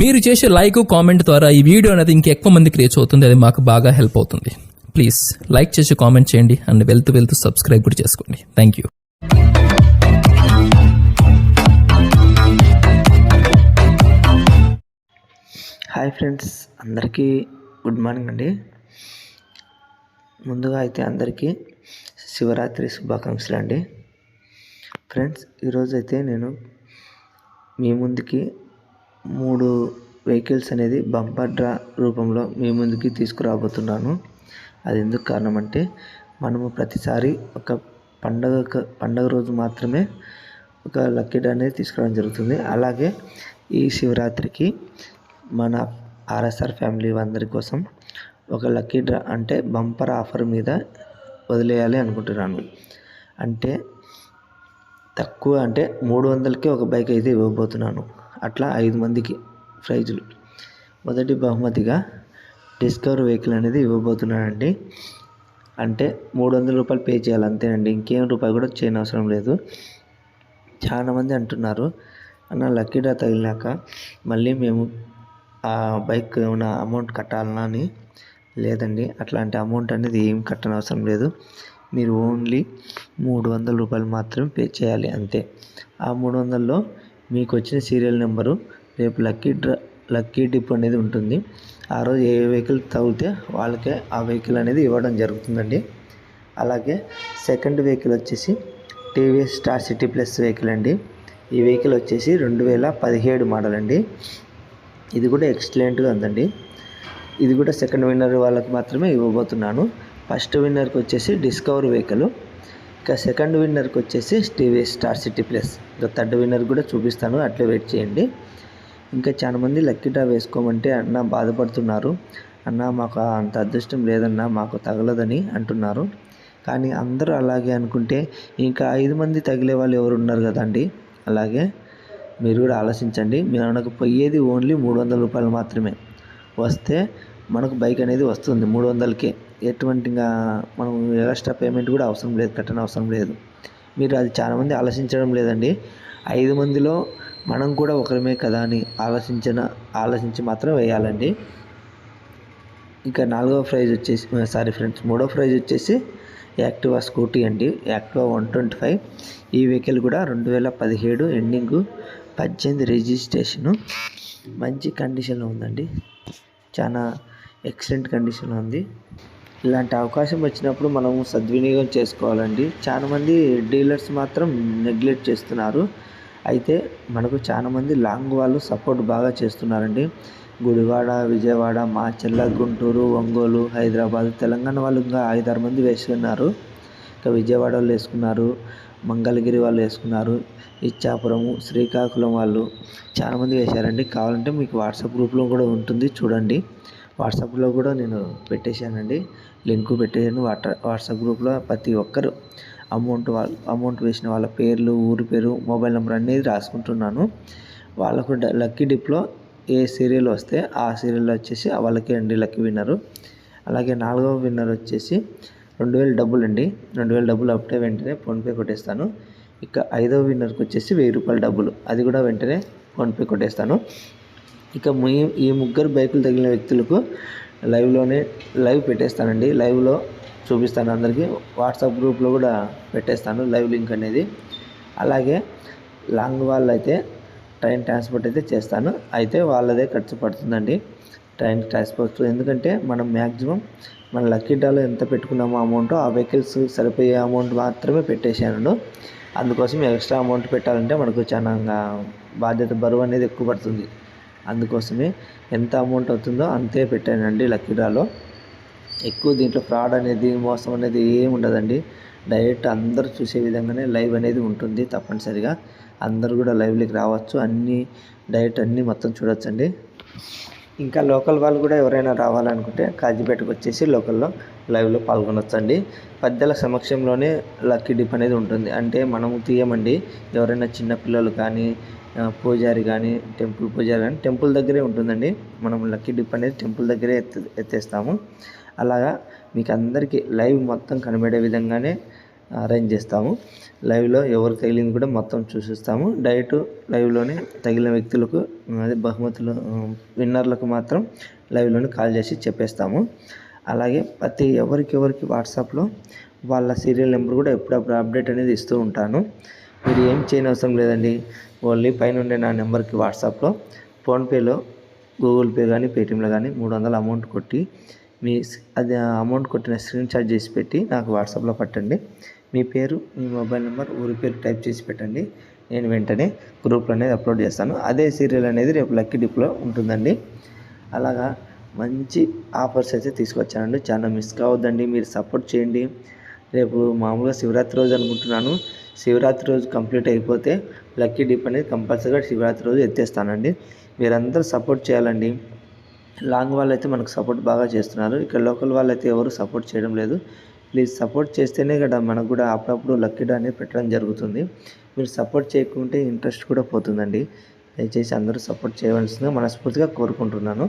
మీరు చేసే like comment ద్వారా ఈ వీడియో అనేది ఇంకెక్కువ మందికి రీచ్ అవుతుంది. అది మాకు బాగా హెల్ప్ అవుతుంది. ప్లీజ్ లైక్ చేసి కామెంట్ చేయండి అండ్ వెళ్తూ వెళ్తూ సబ్స్క్రైబ్ కూడా చేసుకోండి. థ్యాంక్ యూ హాయ్ ఫ్రెండ్స్ అందరికీ గుడ్ మార్నింగ్ అండి. ముందుగా అయితే అందరికీ శివరాత్రి శుభాకాంక్షలు అండి ఫ్రెండ్స్ ఈరోజు అయితే నేను మీ ముందుకి మూడు వెహికల్స్ అనేది బంపర్ డ్రా రూపంలో మీ ముందుకి తీసుకురాబోతున్నాను. అది ఎందుకు కారణం అంటే మనము ప్రతిసారి ఒక పండగ పండగ రోజు మాత్రమే ఒక లక్కీ డ్రా అనేది తీసుకురావడం జరుగుతుంది. అలాగే ఈ శివరాత్రికి మన ఆర్ఎస్ఆర్ ఫ్యామిలీ అందరి కోసం ఒక లక్కీ డ్రా అంటే బంపర్ ఆఫర్ మీద వదిలేయాలి అనుకుంటున్నాను. అంటే తక్కువ అంటే మూడు వందలకే ఒక బైక్ అయితే ఇవ్వబోతున్నాను. అట్లా ఐదు మందికి ప్రైజులు. మొదటి బహుమతిగా డిస్కవర్ వెహికల్ అనేది ఇవ్వబోతున్నానండి అంటే మూడు వందల రూపాయలు పే చేయాలి అంతేనండి. ఇంకేం రూపాయి కూడా చేయని అవసరం లేదు. చాలామంది అంటున్నారు అన్న లక్కీ డ్రా తగిలినాక మళ్ళీ మేము ఆ బైక్ ఏమైనా అమౌంట్ కట్టాలనా అని? లేదండి అట్లాంటి అమౌంట్ అనేది ఏం కట్టనవసరం లేదు. మీరు ఓన్లీ మూడు వందల రూపాయలు మాత్రమే పే చేయాలి అంతే. ఆ మూడు వందల్లో మీకు వచ్చిన సీరియల్ నెంబరు రేపు లక్కీ డ్రా లక్కీ డిప్ అనేది ఉంటుంది. ఆ రోజు ఏ వెహికల్ తగిలితే వాళ్ళకే ఆ వెహికల్ అనేది ఇవ్వడం జరుగుతుందండి. అలాగే సెకండ్ వెహికల్ వచ్చేసి TVS star city plus vehicle అండి. ఈ వెహికల్ వచ్చేసి రెండు వేల పదిహేడు మోడల్ అండి ఇది కూడా ఎక్సలెంట్గా ఉందండి. ఇది కూడా సెకండ్ విన్నర్ వాళ్ళకి మాత్రమే ఇవ్వబోతున్నాను. ఫస్ట్ విన్నర్కి వచ్చేసి డిస్కవర్ వెహికల్. ఇక సెకండ్ విన్నర్కి వచ్చేసి స్టీవీ స్టార్ సిటీ ప్లస్. ఇంకా థర్డ్ విన్నర్ కూడా చూపిస్తాను అట్లే వెయిట్ చేయండి. ఇంకా చాలామంది లక్కీ డ్రా వేసుకోమంటే అన్న బాధపడుతున్నారు. అన్న మాకు అంత అదృష్టం లేదన్న మాకు తగలదని అంటున్నారు. కానీ అందరూ అలాగే అనుకుంటే ఇంకా ఐదు మంది తగిలే వాళ్ళు ఎవరు ఉన్నారు కదండి. అలాగే మీరు కూడా ఆలోచించండి మనకు పోయేది ఓన్లీ మూడు వందల రూపాయలు మాత్రమే. వస్తే మనకు బైక్ అనేది వస్తుంది మూడు వందలకే ఎటువంటి ఇంకా మనం ఎక్స్ట్రా పేమెంట్ కూడా అవసరం లేదు కట్టని అవసరం లేదు. మీరు అది చాలామంది ఆలోచించడం లేదండి. ఐదు మందిలో మనం కూడా ఒకరిమే కదా అని ఆలోచించిన ఆలోచించి మాత్రం వేయాలండి. ఇంకా నాలుగవ ప్రైజ్ వచ్చేసి సారీ ఫ్రెండ్స్ మూడో ప్రైజ్ వచ్చేసి యాక్టివా స్కూటీ అండి. Activa one twenty five. ఈ వెహికల్ కూడా రెండు వేల పదిహేడు ఎండింగ్ పద్దెనిమిది రిజిస్ట్రేషను. మంచి కండిషన్లో ఉందండి. చాలా ఎక్సలెంట్ కండిషన్లో ఉంది. ఇలాంటి అవకాశం వచ్చినప్పుడు మనము సద్వినియోగం చేసుకోవాలండి. చాలామంది డీలర్స్ మాత్రం నెగ్లెక్ట్ చేస్తున్నారు. అయితే మనకు చాలామంది లాంగ్ వాళ్ళు సపోర్ట్ బాగా చేస్తున్నారండి. గుడివాడ విజయవాడ మాచెల్ల గుంటూరు ఒంగోలు హైదరాబాద్ తెలంగాణ వాళ్ళు ఇంకా ఐదారు మంది వేసుకున్నారు. ఇంకా విజయవాడ వాళ్ళు వేసుకున్నారు. మంగళగిరి వాళ్ళు వేసుకున్నారు ఇచ్చాపురము శ్రీకాకుళం వాళ్ళు. చాలామంది వేశారండి. కావాలంటే మీకు వాట్సాప్ గ్రూప్లో కూడా ఉంటుంది. చూడండి. వాట్సాప్లో కూడా నేను పెట్టేశానండి. లింక్ పెట్టేశాను. వాట వాట్సాప్ గ్రూప్లో ప్రతి ఒక్కరు అమౌంట్ వాళ్ళ అమౌంట్ వేసిన వాళ్ళ పేర్లు ఊరి పేరు మొబైల్ నెంబర్ అనేది రాసుకుంటున్నాను. వాళ్ళకు లక్కీ డిప్లో ఏ సీరియల్ వస్తే ఆ సీరియల్ వచ్చేసి వాళ్ళకే అండి లక్కీ విన్నరు. అలాగే నాలుగవ విన్నర్ వచ్చేసి రెండు వేలు డబ్బులు అండి రెండు వేల డబ్బులు అప్పుడే వెంటనే ఫోన్పే కొట్టేస్తాను. ఇక ఐదో విన్నర్కి వచ్చేసి వెయ్యి రూపాయల డబ్బులు. అది కూడా వెంటనే ఫోన్పే కొట్టేస్తాను. ఇక మీ ఈ ముగ్గురు బైకులు తగిలిన వ్యక్తులకు లైవ్లోనే లైవ్ పెట్టేస్తానండి. లైవ్లో చూపిస్తాను అందరికీ. వాట్సాప్ గ్రూప్లో కూడా పెట్టేస్తాను లైవ్ లింక్ అనేది. అలాగే లాంగ్ వాళ్ళు అయితే ట్రైన్ ట్రాన్స్పోర్ట్ అయితే చేస్తాను. అయితే వాళ్ళదే ఖర్చు పడుతుందండి ట్రైన్ ట్రాన్స్పోర్ట్ ఎందుకంటే మనం మ్యాక్సిమం మన లక్కీ డ్రాలో ఎంత పెట్టుకున్నామో అమౌంట్ ఆ వెహికల్స్ సరిపోయే అమౌంట్ మాత్రమే పెట్టేశాను అందుకోసం ఎక్స్ట్రా అమౌంట్ పెట్టాలంటే మనకు చాలా బాధ్యత బరువు అనేది ఎక్కువ పడుతుంది. అందుకోసమే ఎంత అమౌంట్ అవుతుందో అంతే పెట్టానండి లక్కీ డ్రాలో. ఎక్కువ దీంట్లో ఫ్రాడ్ అనేది మోసం అనేది ఏమి ఉండదండి. డైరెక్ట్ అందరూ చూసే విధంగానే లైవ్ అనేది ఉంటుంది తప్పనిసరిగా. అందరూ కూడా లైవ్లోకి రావచ్చు. అన్నీ డైరెక్ట్ అన్నీ మొత్తం చూడొచ్చండి. ఇంకా లోకల్ వాళ్ళు కూడా ఎవరైనా రావాలనుకుంటే కాజీపేటకు వచ్చేసి లోకల్లో లైవ్లో పాల్గొనొచ్చండి. పెద్దల సమక్షంలోనే లక్కీ డిప్ అనేది ఉంటుంది. అంటే మనము తీయమండి. ఎవరైనా చిన్న పిల్లలు కానీ పూజారి కానీ టెంపుల్ పూజారి కానీ టెంపుల్ దగ్గరే ఉంటుందండి. మనం లక్కీ డిప్ అనేది టెంపుల్ దగ్గరే ఎత్తే ఎత్తేస్తాము. అలాగా మీకు అందరికీ లైవ్ మొత్తం కనబడే విధంగానే అరేంజ్ చేస్తాము. లైవ్లో ఎవరు తగిలింది కూడా మొత్తం చూసిస్తాము. డైరెక్ట్ లైవ్లోనే తగిలిన వ్యక్తులకు అదే బహుమతులు విన్నర్లకు మాత్రం లైవ్లోనే కాల్ చేసి చెప్పేస్తాము. అలాగే ప్రతి ఎవరికి ఎవరికి వాట్సాప్లో వాళ్ళ సీరియల్ నెంబర్ కూడా ఎప్పుడప్పుడు అప్డేట్ అనేది ఇస్తూ ఉంటాను. మీరు ఏం చేయని అవసరం లేదండి. ఓన్లీ పైన ఉండే నా నెంబర్కి వాట్సాప్లో ఫోన్పేలో గూగుల్ పే కానీ పేటిఎంలో కానీ మూడు వందల అమౌంట్ కొట్టి మీ అది అమౌంట్ కొట్టిన స్క్రీన్ షాట్ చేసి పెట్టి నాకు వాట్సాప్లో పట్టండి. మీ పేరు మీ మొబైల్ నెంబర్ ఊరి పేరు టైప్ చేసి పెట్టండి. నేను వెంటనే గ్రూప్లో అనేది అప్లోడ్ చేస్తాను. అదే సీరియల్ అనేది రేపు లక్కీ డిప్లో ఉంటుందండి. అలాగా మంచి ఆఫర్స్ అయితే తీసుకొచ్చానండి. చాలా మిస్ కావద్దండి. మీరు సపోర్ట్ చేయండి. రేపు మామూలుగా శివరాత్రి రోజు అనుకుంటున్నాను. శివరాత్రి రోజు కంప్లీట్ అయిపోతే లక్కీ డిప్ అనేది కంపల్సరీగా శివరాత్రి రోజు ఎత్తేస్తానండి. మీరందరూ సపోర్ట్ చేయాలండి. లాంగ్ వాళ్ళు అయితే మనకు సపోర్ట్ బాగా చేస్తున్నారు. ఇక్కడ లోకల్ వాళ్ళు అయితే ఎవరు సపోర్ట్ చేయడం లేదు. ప్లీజ్ సపోర్ట్ చేస్తేనే కదా మనకు కూడా అప్పుడప్పుడు లక్కీ డ్రా అనేది పెట్టడం జరుగుతుంది. మీరు సపోర్ట్ చేయకుంటే ఇంట్రెస్ట్ కూడా పోతుందండి. దయచేసి అందరూ సపోర్ట్ చేయవలసిందిగా మనస్ఫూర్తిగా కోరుకుంటున్నాను.